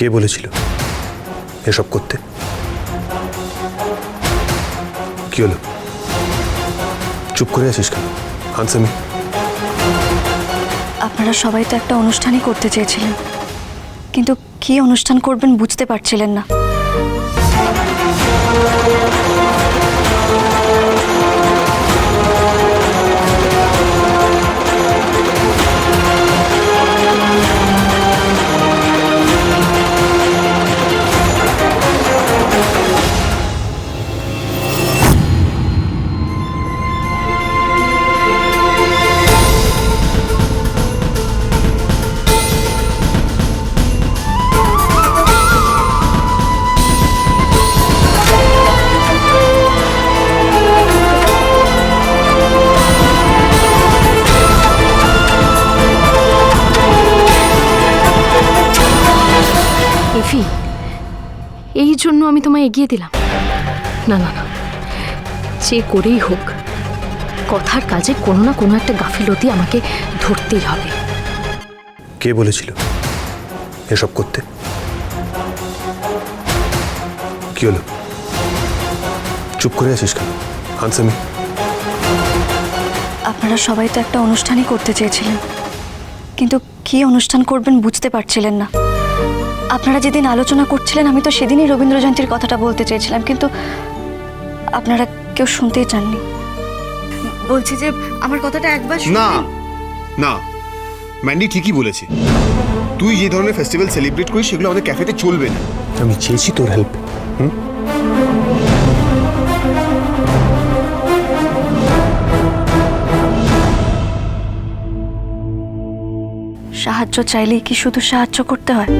কে বলেছিল এসব করতে? কি হলো? চুপ করে আছিস কেন? আনসামি। আপনারা সবাই তো একটা অনুষ্ঠানই করতে চেয়েছিলেন। কিন্তু কি অনুষ্ঠান করবেন বুঝতে পারছিলেন না। এফি এই জন্য আমি তোমায় এগিয়ে দিলাম। না না না যে করেই হোক কথার কাজে কোনো না কোনো একটা গাফিলতি আমাকে ধরতেই হবে। কে বলেছিল এসব করতে? কি হলো? চুপ করে আছিস কেন? Answer me. আপনারা সবাই তো একটা অনুষ্ঠানই করতে চেয়েছিলেন। কিন্তু কি অনুষ্ঠান করবেন বুঝতে পারছিলেন না। আপনারা যেদিন আলোচনা করছিলেন আমি তো সেদিনই রবীন্দ্র জয়ন্তীর কথাটা বলতে চেয়েছিলাম কিন্তু আপনারা কেউ শুনতেই চাননি। বলছি যে আমার কথাটা একবার না না ম্যান্ডি ঠিকই বলেছে। তুই যে ধরনের ফেস্টিভ্যাল সেলিব্রেট করিস সেগুলো আমাদের ক্যাফেতে চলবে না। আমি চেয়েছি তোর হেল্প সাহায্য চাইলেই কি শুধু সাহায্য করতে হয়?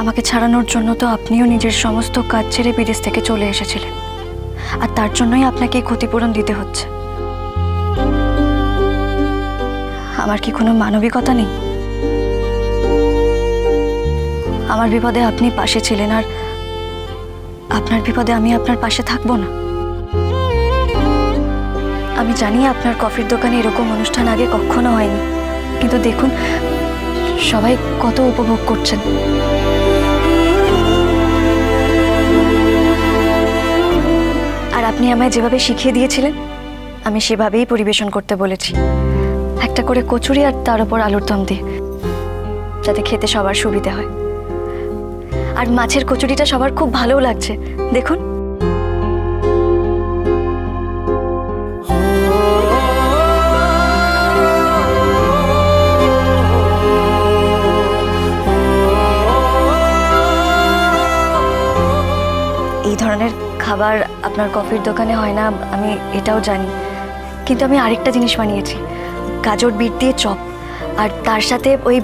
আমাকে ছাড়ানোর জন্য তো আপনিও নিজের সমস্ত কাজ ছেড়ে বিদেশ থেকে চলে এসেছিলেন। আর তার জন্যই আপনাকে ক্ষতিপূরণ দিতে হচ্ছে। আমার কি কোনো মানবিকতা নেই? আমার বিপদে আপনি পাশে ছিলেন আর আপনার বিপদে আমি আপনার পাশে থাকব না। আমি জানি আপনার কফির দোকানে এরকম অনুষ্ঠান আগে কখনো হয়নি, কিন্তু দেখুন, সবাই কত উপভোগ করছেন। আপনি আমায় যেভাবে শিখিয়ে দিয়েছিলেন, আমি সেভাবেই পরিবেশন করতে বলেছি। একটা করে কচুরি আর তার উপর আলুর দম দিয়ে, যাতে খেতে সবার সুবিধে হয়। আর মাছের কচুরিটা সবার খুব ভালো লাগছে। দেখুন। খাবার আপনার কফির দোকানে হয় না, আমি এটাও জানি। কিন্তু আমি আরেকটা জিনিস বানিয়েছি, গাজর বিট দিয়ে চপ। আর তার সাথে ওই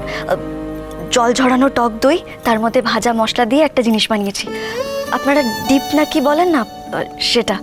জল ঝরানো টক দই, তার মধ্যে ভাজা মশলা দিয়ে একটা জিনিস বানিয়েছি। আপনারা ডিপ না কি বলেন না সেটা।